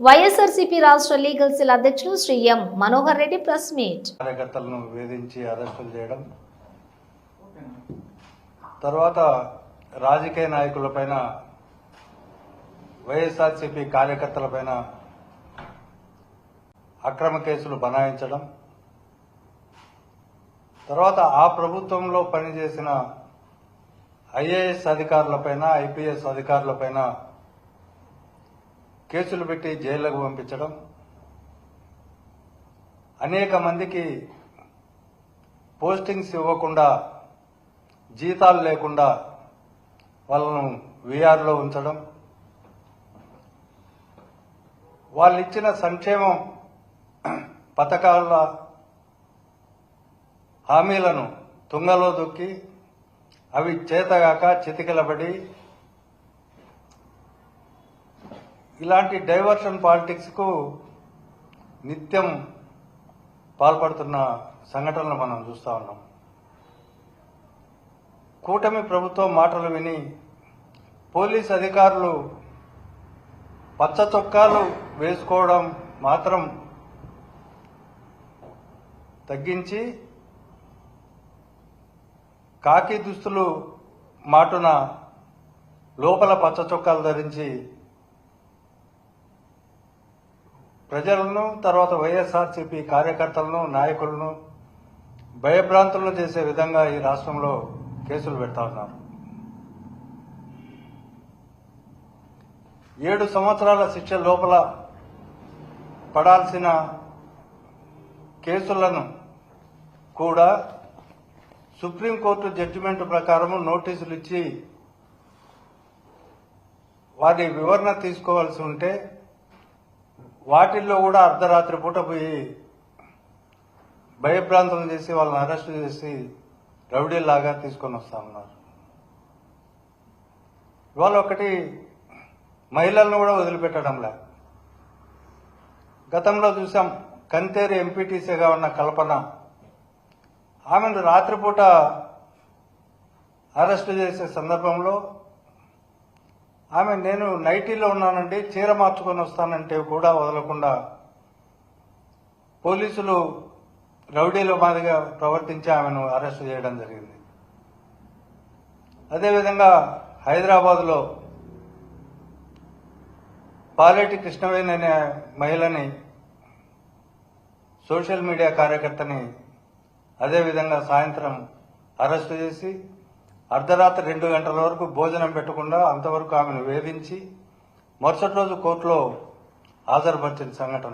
వైఎస్ఆర్సీపీ రాష్ట్ర legal cell అధ్యక్షులు Shri M Manohar Reddy press meet. కార్యకర్తలను వేధించి అరెస్టులు చేయడం తర్వాత రాజకీయ నాయకులపైన వైఎస్ఆర్సీపీ కార్యకర్తలపైన అక్రమ కేసులు బనాయించడం తర్వాత ఆ ప్రభుత్వంలో పనిచేసిన ఐఏఎస్ అధికారులపైన ఐపీఎస్ అధికారులపైన కేసులు పెట్టి జైళ్ళకు పంపించడం. అనేక మందికి పోస్టింగ్స్ ఇవ్వకుండా జీతాలు లేకుండా వాళ్ళను వీఆర్లో ఉంచడం. వాళ్ళు ఇచ్చిన సంక్షేమం పథకాల హామీలను తుంగలో దొక్కి అవి చేతగాక చితికిలబడి ఇలాంటి డైవర్షన్ పాలిటిక్స్కు నిత్యం పాల్పడుతున్న సంఘటనలు మనం చూస్తా ఉన్నాం. కూటమి ప్రభుత్వం మాటలు విని పోలీస్ అధికారులు పచ్చ చొక్కాలు వేసుకోవడం మాత్రం తగ్గించి కాకి దుస్తులు మాటున లోపల పచ్చ చొక్కాలు ధరించి ప్రజలను తర్వాత వైఎస్ఆర్సీపీ కార్యకర్తలను నాయకులను భయభ్రాంతులను చేసే విధంగా ఈ రాష్ట్రంలో కేసులు పెడతా ఉన్నారు. ఏడు సంవత్సరాల శిక్ష లోపల పడాల్సిన కేసులను కూడా సుప్రీంకోర్టు జడ్జిమెంట్ ప్రకారం నోటీసులు ఇచ్చి వారి వివరణ తీసుకోవాల్సి ఉంటే వాటిల్లో కూడా అర్ధరాత్రి పూట పోయి భయప్రాంతం చేసి వాళ్ళని అరెస్ట్ చేసి రౌడీలాగా తీసుకొని వస్తా ఉన్నారు. ఇవాళ ఒకటి మహిళలను కూడా వదిలిపెట్టడంలే. గతంలో చూసాం కంతేరు ఎంపీటీసీగా ఉన్న కల్పన. ఆమెను రాత్రిపూట అరెస్ట్ చేసే సందర్భంలో ఆమె నేను నైటీలో ఉన్నానండి చీర మార్చుకొని వస్తానంటే కూడా వదలకుండా. పోలీసులు రౌడీల మాదిరిగా ప్రవర్తించి ఆమెను అరెస్ట్ చేయడం జరిగింది. అదేవిధంగా హైదరాబాద్లో పాలేటి కృష్ణవేణి అనే మహిళని సోషల్ మీడియా కార్యకర్తని అదేవిధంగా సాయంత్రం అరెస్ట్ చేసి అర్ధరాత్రి రెండు గంటల వరకు భోజనం పెట్టకుండా అంతవరకు ఆమెను వేధించి మరుసటి రోజు కోర్టులో హాజరుపరిచిన సంఘటన.